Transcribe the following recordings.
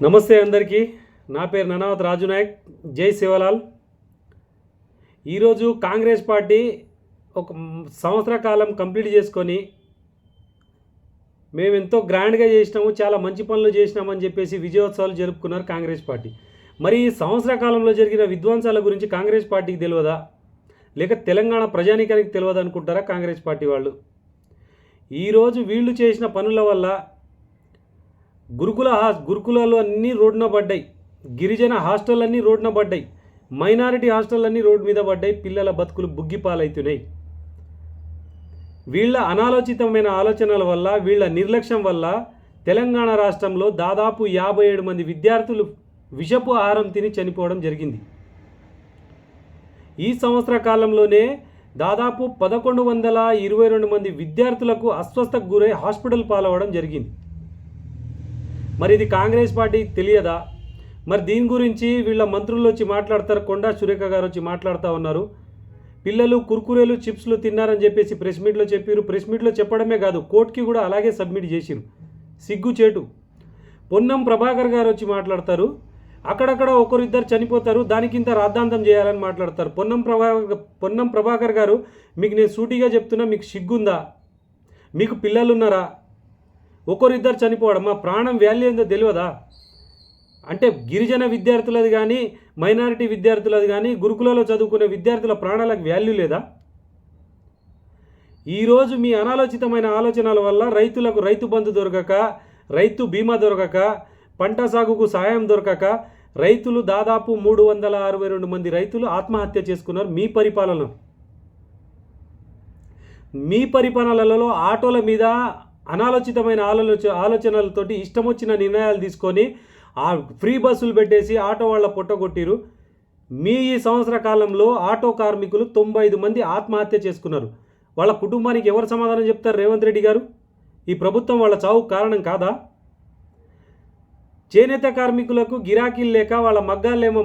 నమస్తే అందరికీ. నా పేరు ననావత్ రాజు నాయక్ జై శివలాల్. ఈరోజు కాంగ్రెస్ పార్టీ ఒక సంవత్సర కాలం కంప్లీట్ చేసుకొని మేము ఎంతో గ్రాండ్గా చేసినాము చాలా మంచి పనులు చేసినామని చెప్పేసి విజయోత్సవాలు జరుపుకున్నారు కాంగ్రెస్ పార్టీ. మరి ఈ సంవత్సర కాలంలో జరిగిన విధ్వంసాల గురించి కాంగ్రెస్ పార్టీకి తెలియదా? లేక తెలంగాణ ప్రజానీకానికి తెలియదు అనుకుంటారా కాంగ్రెస్ పార్టీ వాళ్ళు? ఈరోజు వీళ్ళు చేసిన పనుల వల్ల గురుకుల గురుకులాలు అన్నీ రోడ్డున పడ్డాయి. గిరిజన హాస్టల్ అన్నీ రోడ్డున పడ్డాయి. మైనారిటీ హాస్టల్ అన్నీ రోడ్డు మీద పడ్డాయి. పిల్లల బతుకులు బుగ్గిపాలవుతున్నాయి వీళ్ళ అనాలోచితమైన ఆలోచనల వల్ల వీళ్ళ నిర్లక్ష్యం వల్ల తెలంగాణ రాష్ట్రంలో దాదాపు యాభై ఏడు మంది విద్యార్థులు విషపు ఆహారం తిని చనిపోవడం జరిగింది. ఈ సంవత్సర కాలంలోనే దాదాపు పదకొండు వందల ఇరవై రెండు మంది విద్యార్థులకు అస్వస్థకు గురై హాస్పిటల్ పాలవడం జరిగింది. మరి ఇది కాంగ్రెస్ పార్టీకి తెలియదా? మరి దీని గురించి వీళ్ళ మంత్రులు వచ్చి మాట్లాడతారు కొండా సురేఖ గారు వచ్చి మాట్లాడుతూ ఉన్నారు. పిల్లలు కుర్కురేలు చిప్స్లు తిన్నారని చెప్పేసి ప్రెస్ మీట్లో చెప్పారు ప్రెస్ మీట్లో చెప్పడమే కాదు కోర్టుకి కూడా అలాగే సబ్మిట్ చేసిరు సిగ్గు చేటు. పొన్నం ప్రభాకర్ గారు వచ్చి మాట్లాడతారు. అక్కడక్కడ ఒకరిద్దరు చనిపోతారు దానికింత రాద్ధాంతం చేయాలని మాట్లాడతారు. పొన్నం ప్రభాకర్ పొన్నం ప్రభాకర్ గారు మీకు నేను సూటిగా చెప్తున్నా మీకు సిగ్గుందా? మీకు పిల్లలు ఉన్నారా ఒకరిద్దరు చనిపోవడం మా ప్రాణం వాల్యూ ఏందో తెలియదా? అంటే గిరిజన విద్యార్థులది కానీ మైనారిటీ విద్యార్థులది కానీ గురుకులలో చదువుకునే విద్యార్థుల ప్రాణాలకు వాల్యూ లేదా? ఈరోజు మీ అనాలోచితమైన ఆలోచనల వల్ల రైతులకు రైతు బంధు దొరకక రైతు బీమా దొరకక పంట సాగుకు సాయం దొరకక రైతులు దాదాపు మూడు వందల అరవై రెండు మంది రైతులు ఆత్మహత్య చేసుకున్నారు మీ పరిపాలన మీ పరిపాలనలలో ఆటోల మీద అనాలోచితమైన ఆలోచ ఆలోచనలతోటి ఇష్టం వచ్చిన నిర్ణయాలు తీసుకొని ఆ ఫ్రీ బస్సులు పెట్టేసి ఆటో వాళ్ళ పొట్టగొట్టిరు మీ ఈ సంవత్సర కాలంలో ఆటో కార్మికులు తొంభై ఐదు మంది ఆత్మహత్య చేసుకున్నారు. వాళ్ళ కుటుంబానికి ఎవరు సమాధానం చెప్తారు రేవంత్ రెడ్డి గారు? ఈ ప్రభుత్వం వాళ్ళ చావుకు కారణం కాదా? చేనేత కార్మికులకు గిరాకీలు లేక వాళ్ళ మగ్గాలేమో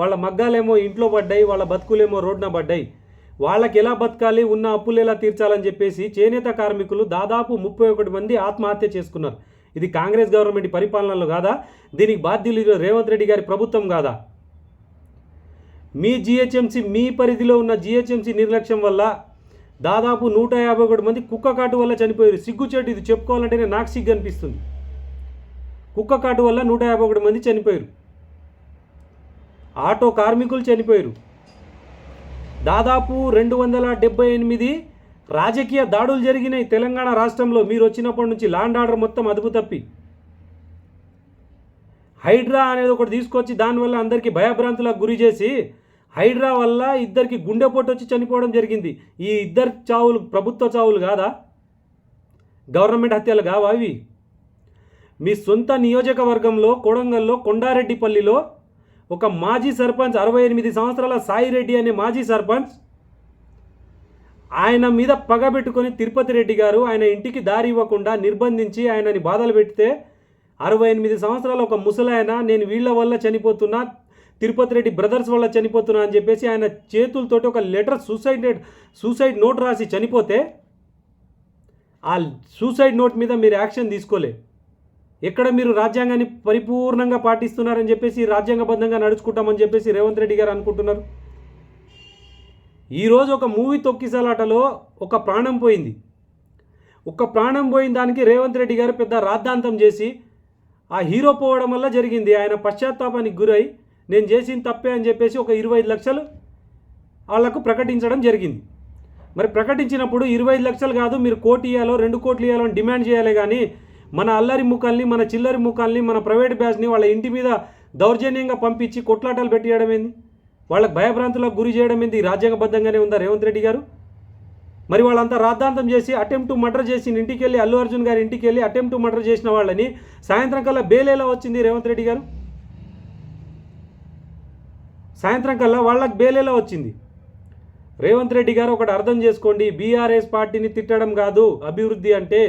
వాళ్ళ మగ్గాలేమో ఇంట్లో పడ్డాయి వాళ్ళ బతుకులేమో రోడ్న పడ్డాయి. వాళ్ళకి ఎలా బతకాలి ఉన్న అప్పులు ఎలా తీర్చాలని చెప్పేసి చేనేత కార్మికులు దాదాపు ముప్పై ఒకటి మంది ఆత్మహత్య చేసుకున్నారు. ఇది కాంగ్రెస్ గవర్నమెంట్ పరిపాలనలో కాదా? దీనికి బాధ్యులు రేవంత్ రెడ్డి గారి ప్రభుత్వం కాదా? మీ జిహెచ్ఎంసీ మీ పరిధిలో ఉన్న జిహెచ్ఎంసీ నిర్లక్ష్యం వల్ల దాదాపు నూట యాభై ఒకటి మంది కుక్క కాటు వల్ల చనిపోయారు. సిగ్గుచేటు ఇది చెప్పుకోవాలంటేనే నాకు సిగ్గు అనిపిస్తుంది. కుక్క కాటు వల్ల నూట యాభై ఒకటి మంది చనిపోయారు. ఆటో కార్మికులు చనిపోయారు. దాదాపు రెండు వందల డెబ్బై ఎనిమిది రాజకీయ దాడులు జరిగినాయి తెలంగాణ రాష్ట్రంలో. మీరు వచ్చినప్పటి నుంచి లాండ్ ఆర్డర్ మొత్తం అదుపు తప్పి. హైడ్రా అనేది ఒకటి తీసుకొచ్చి దానివల్ల అందరికీ భయభ్రాంతులకు గురి చేసి హైడ్రా వల్ల ఇద్దరికి గుండెపోటు వచ్చి చనిపోవడం జరిగింది. ఈ ఇద్దరు చావులు ప్రభుత్వ చావులు కాదా? గవర్నమెంట్ హత్యలు కావా అవి మీ సొంత నియోజకవర్గంలో కొడంగల్లో కొండారెడ్డిపల్లిలో ఒక మాజీ సర్పంచ్ అరవై ఎనిమిది సంవత్సరాల సాయిరెడ్డి అనే మాజీ సర్పంచ్ ఆయన మీద పగబెట్టుకొని తిరుపతి రెడ్డి గారు ఆయన ఇంటికి దారి ఇవ్వకుండా నిర్బంధించి ఆయనని బాధలు పెడితే అరవై ఎనిమిది సంవత్సరాల ఒక ముసలాయన నేను వీళ్ళ వల్ల చనిపోతున్నా తిరుపతి రెడ్డి బ్రదర్స్ వల్ల చనిపోతున్నా అని చెప్పేసి ఆయన చేతులతోటి ఒక లెటర్ సూసైడ్ సూసైడ్ నోట్ రాసి చనిపోతే ఆ సూసైడ్ నోట్ మీద మీరు యాక్షన్ తీసుకోలే. ఎక్కడ మీరు రాజ్యాంగాన్ని పరిపూర్ణంగా పాటిస్తున్నారని చెప్పేసి రాజ్యాంగబద్ధంగా నడుచుకుంటామని చెప్పేసి రేవంత్ రెడ్డి గారు అనుకుంటున్నారు. ఈరోజు ఒక మూవీ తొక్కిసలాటలో ఒక ప్రాణం పోయింది. ఒక ప్రాణం పోయిన దానికి రేవంత్ రెడ్డి గారు పెద్ద రాద్ధాంతం చేసి ఆ హీరో పోవడం వల్ల జరిగింది. ఆయన పశ్చాత్తాపానికి గురై నేను చేసిన తప్పే అని చెప్పేసి ఒక ఇరవై ఐదు లక్షలు వాళ్ళకు ప్రకటించడం జరిగింది. మరి ప్రకటించినప్పుడు ఇరవై ఐదు లక్షలు కాదు మీరు కోటి ఇవ్వాలో రెండు కోట్లు ఇవ్వాలో డిమాండ్ చేయాలి కానీ మన అల్లరి ముఖాల్ని మన చిల్లరి ముఖాల్ని మన ప్రైవేట్ బ్యాచ్ని వాళ్ళ ఇంటి మీద దౌర్జన్యంగా పంపించి కొట్లాటాలు పెట్టేయడం ఏంది? వాళ్ళకి భయభ్రాంతులకు గురి చేయడం ఏంది? రాజ్యాంగబద్ధంగానే ఉందా రేవంత్ రెడ్డి గారు? మరి వాళ్ళంతా రాద్ధాంతం చేసి అటెంప్ట్ మర్డర్ చేసి ఇంటికి వెళ్ళి అల్లు అర్జున్ గారి ఇంటికి వెళ్ళి అటెంప్ట్ మర్డర్ చేసిన వాళ్ళని సాయంత్రం కల్లా బేలేలా వచ్చింది రేవంత్ రెడ్డి గారు? సాయంత్రం కల్లా వాళ్ళకి బేలేలా వచ్చింది? రేవంత్ రెడ్డి గారు ఒకటి అర్థం చేసుకోండి బీఆర్ఎస్ పార్టీని తిట్టడం కాదు అభివృద్ధి అంటే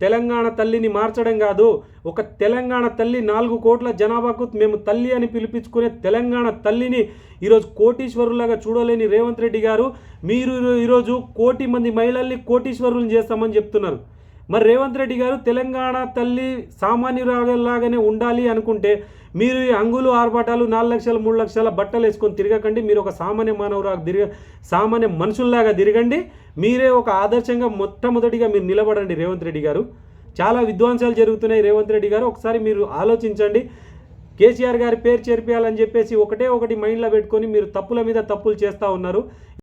తెలంగాణ తల్లిని మార్చడం కాదు ఒక తెలంగాణ తల్లి నాలుగు కోట్ల జనాభాకు మేము తల్లి అని పిలిపించుకునే తెలంగాణ తల్లిని ఈరోజు కోటీశ్వరులాగా చూడలేని రేవంత్ రెడ్డి గారు మీరు ఈరోజు కోటి మంది మహిళల్ని కోటీశ్వరులను చేస్తామని చెప్తున్నారు. మరి రేవంత్ రెడ్డి గారు తెలంగాణ తల్లి సామాన్యురాలాగానే ఉండాలి అనుకుంటే మీరు ఈ అంగులు ఆర్భాటాలు నాలుగు లక్షలు మూడు లక్షల బట్టలు వేసుకొని తిరగకండి. మీరు ఒక సామాన్య మానవురా తిరగ సామాన్య మనుషుల్లాగా తిరగండి. మీరే ఒక ఆదర్శంగా మొట్టమొదటిగా మీరు నిలబడండి రేవంత్ రెడ్డి గారు. చాలా విధ్వంసాలు జరుగుతున్నాయి రేవంత్ రెడ్డి గారు. ఒకసారి మీరు ఆలోచించండి. కేసీఆర్ గారి పేరు చేర్పియాలని చెప్పేసి ఒకటే ఒకటి మైండ్లో పెట్టుకొని మీరు తప్పుల మీద తప్పులు చేస్తూ ఉన్నారు.